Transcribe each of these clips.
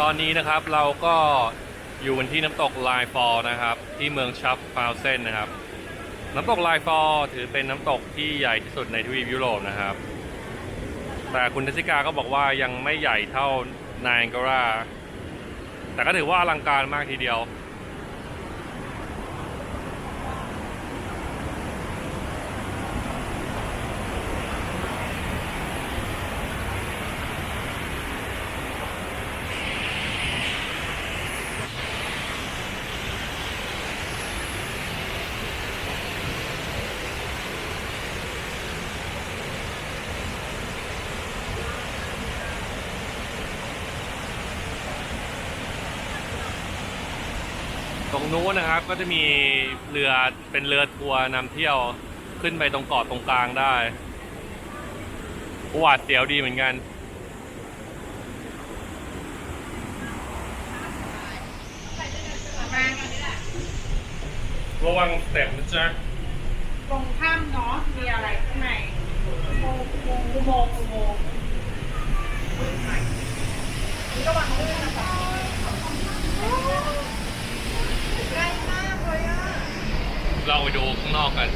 ตอนนี้นะครับเราก็อยู่บนที่น้ำตกไลฟอร์นะครับ ที่เมืองชัฟฟาวเซนนะครับ น้ำตกไลฟอร์ถือเป็นน้ำตกที่ใหญ่ที่สุดในทวีปยุโรปนะครับ แต่คุณทัศิกาก็บอกว่ายังไม่ใหญ่เท่านายการาแต่ก็ถือว่าอลังการมากทีเดียว ตรงนู้นนะครับก็จะมีเรือเป็นเรือทัวร์นำเที่ยวขึ้นไปตรงเกาะตรงกลางได้หวาดเสียวดีเหมือนกัน ระวังสเต็ปนะจ๊ะ ตรงถ้ำเนาะมีอะไรข้างในอุโมงค์อุโมงค์อุโมงค์นี่ก็วางด้วยนะคะใกล้มากเลยอะ เราไปดูข้างนอกกัน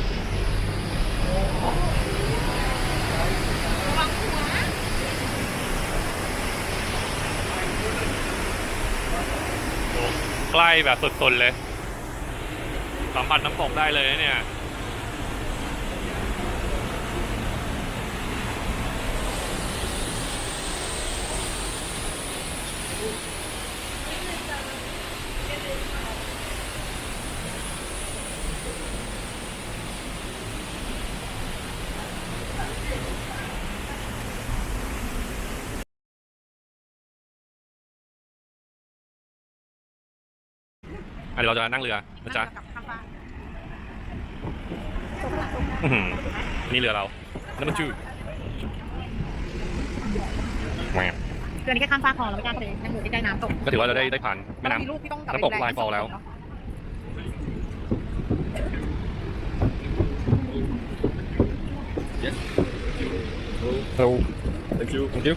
ระวังหัวดูใกล้แบบสุดๆเลย สัมผัสน้ำตกได้เลยเนี่ย อันนี้เราจะนั่งเรือนะจ๊ะกับข้ามบ้านอื้อหือนี่เรือเราน้ำมันจืดแหมเรือนี้แค่ข้ามฟากพอเราไม่กล้าเข้าไปนั่งเรือใกล้ๆน้ำตกก็ถือว่าเราได้ได้ผ่านแม่น้มีลูกที่ต้องกลับน้ำตกไปดูแลายฟอลแล้วำ Hello Thank you Thank you